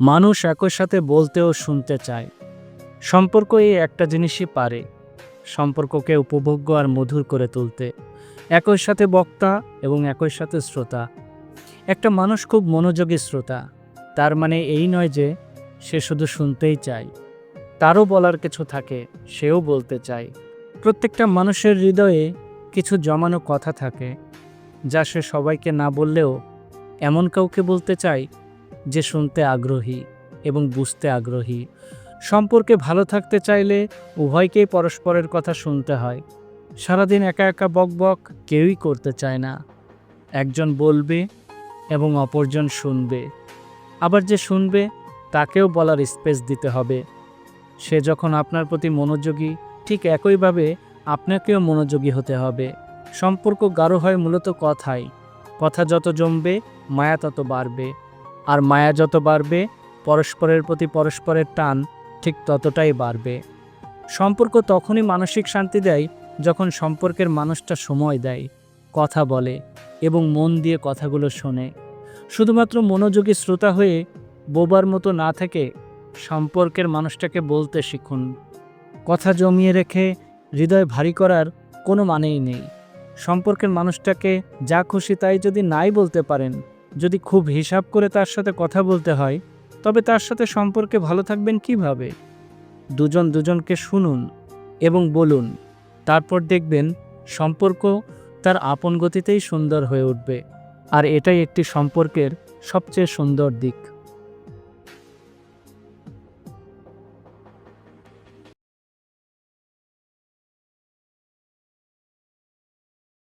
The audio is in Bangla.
মানুষ একই সাথে বলতে ও শুনতে চায়। সম্পর্ক এই একটা জিনিসই পারে, সম্পর্ককে উপভোগ্য আর মধুর করে তুলতে। একই সাথে বক্তা এবং একই সাথে শ্রোতা। একটা মানুষ খুব মনোযোগী শ্রোতা, তার মানে এই নয় যে সে শুধু শুনতেই চায়। তারও বলার কিছু থাকে, সেও বলতে চায়। প্রত্যেকটা মানুষের হৃদয়ে কিছু জমানো কথা থাকে, যা সে সবাইকে না বললেও এমন কাউকে বলতে চায় যে শুনতে আগ্রহী এবং বুঝতে আগ্রহী। সম্পর্কে ভালো থাকতে চাইলে উভয়কেই পরস্পরের কথা শুনতে হয়। সারাদিন একা একা বক বক কেউই করতে চায় না। একজন বলবে এবং অপরজন শুনবে। আবার যে শুনবে, তাকেও বলার স্পেস দিতে হবে। সে যখন আপনার প্রতি মনোযোগী, ঠিক একইভাবে আপনাকেও মনোযোগী হতে হবে। সম্পর্ক গাঢ় হয় মূলত কথাই কথা যত জমবে, মায়া তত বাড়বে। আর মায়া যত বাড়বে, পরস্পরের প্রতি পরস্পরের টান ঠিক ততটাই বাড়বে। সম্পর্ক তখনই মানসিক শান্তি দেয় যখন সম্পর্কের মানুষটা সময় দেয়, কথা বলে এবং মন দিয়ে কথাগুলো শোনে। শুধুমাত্র মনোযোগী শ্রোতা হয়ে বোবার মতো না থেকে সম্পর্কের মানুষটাকে বলতে শিখুন। কথা জমিয়ে রেখে হৃদয় ভারী করার কোনো মানেই নেই। সম্পর্কের মানুষটাকে যা খুশি তাই যদি নাই বলতে পারেন যদি খুব হিসাব করে তার সাথে কথা বলতে হয়, তবে তার সাথে সম্পর্কে ভালো থাকবেন কীভাবে? দুজন দুজনকে শুনুন এবং বলুন, তারপর দেখবেন সম্পর্ক তার আপন গতিতেই সুন্দর হয়ে উঠবে। আর এটাই একটি সম্পর্কের সবচেয়ে সুন্দর দিক।